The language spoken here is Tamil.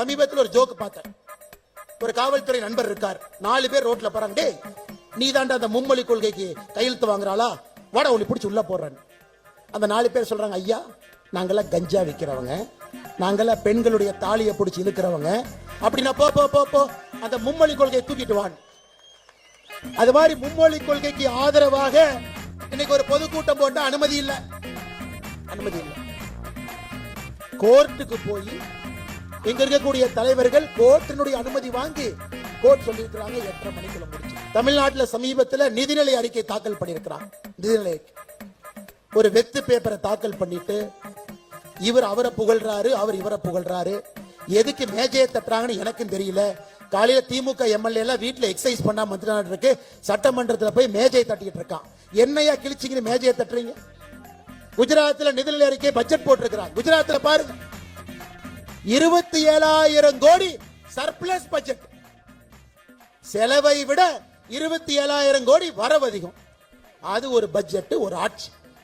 சமீபத்தில் ஒரு ஜோக் பார்த்தேன். ஒரு காவல்துறை நண்பர் இருக்கார். நாலு பேர் ரோட்ல போறாங்க. டே நீ தாண்டா அந்த மும்மொழி கொள்கைக்கு கையெழுத்து வாங்குறாளா? வாடா உன்னை பிடிச்சி உள்ள போடுறேன் அந்த நாலு பேர் சொல்றாங்க ஐயா நாங்கெல்லாம் கஞ்சா விற்கிறவங்க நாங்கெல்லாம் பெண்களுடைய தாலியை பிடிச்சி இழுக்கிறவங்க. அப்படின்னா போ போ போ போ. அந்த மும்மொழி கொள்கையை தூக்கிட்டு வான் அது மாதிரி மும்மொழி கொள்கைக்கு ஆதரவாக இன்னைக்கு ஒரு பொதுக்கூட்டம் போட்ட அனுமதி இல்லை. அனுமதி இல்லை. கோர்ட்டுக்கு போய் இங்க இருக்கக்கூடிய தலைவர்கள் கோர்ட்டினுடைய அனுமதி வாங்கி கோர்ட் சொல்லியிருக்கிறாங்க எட்டரை மணிக்குள்ள முடிச்சு. தமிழ்நாட்டில் சமீபத்தில் நிதிநிலை அறிக்கை தாக்கல் பண்ணியிருக்கிறாங்க நிதிநிலை ஒரு வெத்து பேப்பரை தாக்கல் பண்ணிட்டு இவர் அவரை புகழ்றாரு அவர் இவரை புகழ்றாரு. எதுக்கு மேஜையை தட்டுறாங்கன்னு எனக்கும் தெரியல. காலையில திமுக எம்எல்ஏ எல்லாம் வீட்டில் எக்ஸசைஸ் பண்ணா மந்திரி இருக்கு. சட்டமன்றத்தில் போய் மேஜையை தட்டிட்டு இருக்கான். என்னையா கிழிச்சிங்கன்னு மேஜையை தட்டுறீங்க? குஜராத்தில் நிதிநிலை அறிக்கை பட்ஜெட் போட்டிருக்கிறான் குஜராத்தில் பாருங்க. இருபத்தி ஏழாயிரம் கோடி சர்ப்ளஸ் பட்ஜெட் செலவை விட இருபத்தி ஏழாயிரம் கோடி வரவு அதிகம். அது ஒரு பட்ஜெட் ஒரு ஆட்சி.